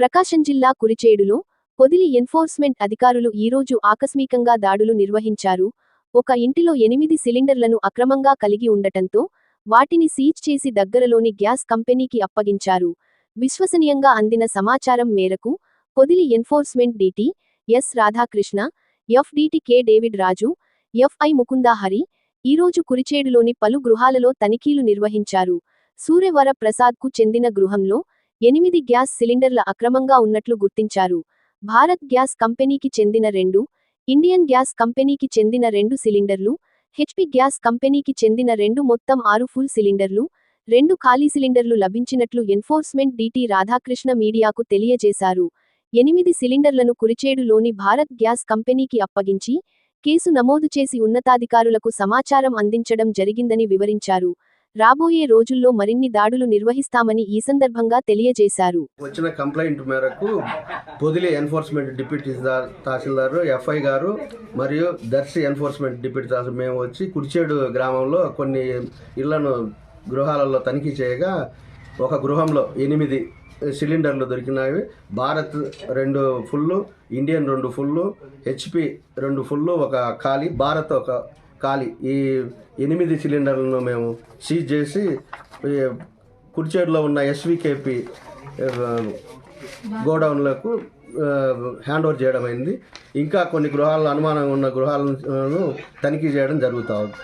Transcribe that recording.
ప్రకాశం జిల్లా కురిచేడులో పొదిలి ఎన్ఫోర్స్మెంట్ అధికారులు ఈరోజు ఆకస్మికంగా దాడులు నిర్వహించారు. ఒక ఇంటిలో ఎనిమిది సిలిండర్లను అక్రమంగా కలిగి ఉండటంతో వాటిని సీజ్ చేసి దగ్గరలోని గ్యాస్ కంపెనీకి అప్పగించారు. విశ్వసనీయంగా అందిన సమాచారం మేరకు Podili enforcement D T S Radhakrishna F D T K David Raju F I Mukundahari ఈరోజు కురిచేడులోని పలు గృహాలలో తనిఖీలు నిర్వహించారు. సూర్యవర ప్రసాద్కు చెందిన గృహంలో ఎనిమిది గ్యాస్ సిలిండర్ల అక్రమంగా ఉన్నట్లు గుర్తించారు. భారత్ గ్యాస్ కంపెనీకి చెందిన రెండు ఇండియన్ గ్యాస్ కంపెనీకి చెందిన రెండు సిలిండర్లు హెచ్పి గ్యాస్ కంపెనీకి చెందిన రెండు మొత్తం ఆరు ఫుల్ సిలిండర్లు రెండు ఖాళీ సిలిండర్లు లభించినట్లు ఎన్ఫోర్స్మెంట్ డిటి రాధాకృష్ణ మీడియాకు తెలియజేశారు. ఎనిమిది సిలిండర్లను కురిచేడులోని భారత్ గ్యాస్ కంపెనీకి అప్పగించి కేసు నమోదు చేసి ఉన్నతాధికారులకు సమాచారం అందించడం జరిగిందని వివరించారు. రాబోయే రోజుల్లో మరిన్ని దాడులు నిర్వహిస్తామని ఈ సందర్భంగా తెలియజేశారు. వచ్చిన కంప్లైంట్ మేరకు పొదిలి ఎన్ఫోర్స్మెంట్ డిప్యూటీ తహసీల్దార్ ఎఫ్ఐ గారు మరియు దర్శి ఎన్ఫోర్స్మెంట్ డిప్యూటీ తహసీల్ మేము వచ్చి కుర్చేడు గ్రామంలో కొన్ని ఇళ్ళను గృహాలలో తనిఖీ చేయగా ఒక గృహంలో ఎనిమిది సిలిండర్లు దొరికినవి భారత్ రెండు ఫుల్లు ఇండియన్ రెండు ఫుల్లు హెచ్పి రెండు ఫుల్లు ఒక ఖాళీ భారత్ ఒక ఖాళీ. ఈ ఎనిమిది సిలిండర్లను మేము సీజ్ చేసి కుర్చేడులో ఉన్న ఎస్వికేపి గోడౌన్లకు హ్యాండ్ ఓవర్ చేయడం అయింది. ఇంకా కొన్ని గృహాల్లో అనుమానంగా ఉన్న గృహాలను తనిఖీ చేయడం జరుగుతూ ఉంది.